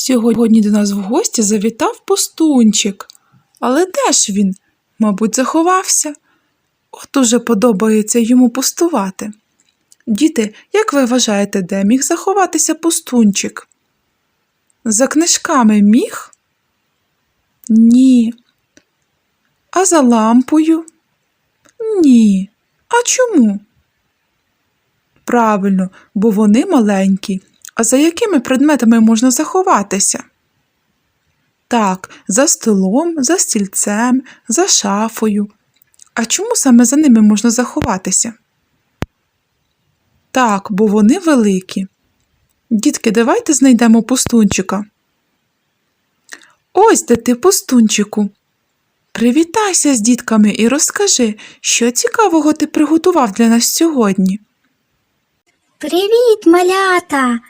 Сьогодні до нас в гості завітав пустунчик. Але де ж він? Мабуть, заховався. От уже подобається йому пустувати. Діти, як ви вважаєте, де міг заховатися пустунчик? За книжками міг? Ні. А за лампою? Ні. А чому? Правильно, бо вони маленькі. А за якими предметами можна заховатися? Так, за столом, за стільцем, за шафою. А чому саме за ними можна заховатися? Так, бо вони великі. Дітки, давайте знайдемо пустунчика. Ось де ти, пустунчику. Привітайся з дітками і розкажи, що цікавого ти приготував для нас сьогодні. Привіт, малята!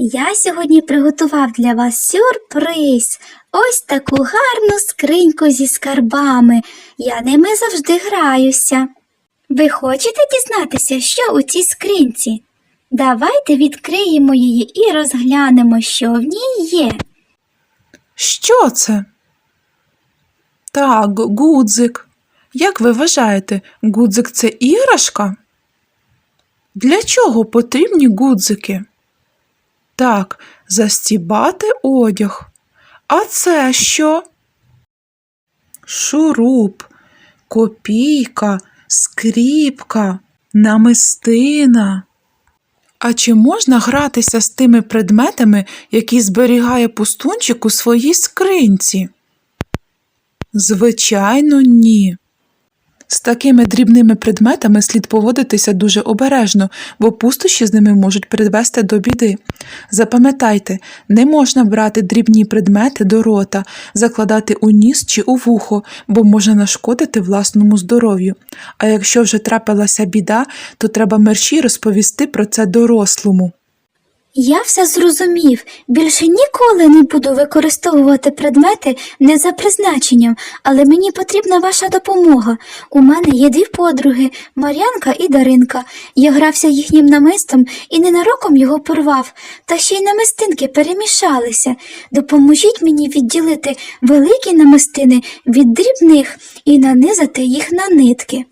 Я сьогодні приготував для вас сюрприз. Ось таку гарну скриньку зі скарбами. Я ними завжди граюся. Ви хочете дізнатися, що у цій скринці? Давайте відкриємо її і розглянемо, що в ній є. Що це? Так, гудзик. Як ви вважаєте, гудзик це іграшка? Для чого потрібні гудзики? Так, застібати одяг. А це що? Шуруп, копійка, скріпка, намистина. А чи можна гратися з тими предметами, які зберігає пустунчик у своїй скринці? Звичайно, ні. З такими дрібними предметами слід поводитися дуже обережно, бо пустощі з ними можуть привести до біди. Запам'ятайте, не можна брати дрібні предмети до рота, закладати у ніс чи у вухо, бо може нашкодити власному здоров'ю. А якщо вже трапилася біда, то треба мерщій розповісти про це дорослому. Я все зрозумів. Більше ніколи не буду використовувати предмети не за призначенням, але мені потрібна ваша допомога. У мене є дві подруги Мар'янка і Даринка. Я грався їхнім намистом і ненароком його порвав, та ще й намистинки перемішалися. Допоможіть мені відділити великі намистини від дрібних і нанизати їх на нитки.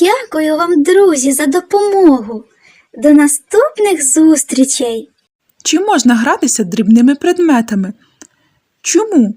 Дякую вам, друзі, за допомогу. До наступних зустрічей! Чи можна гратися дрібними предметами? Чому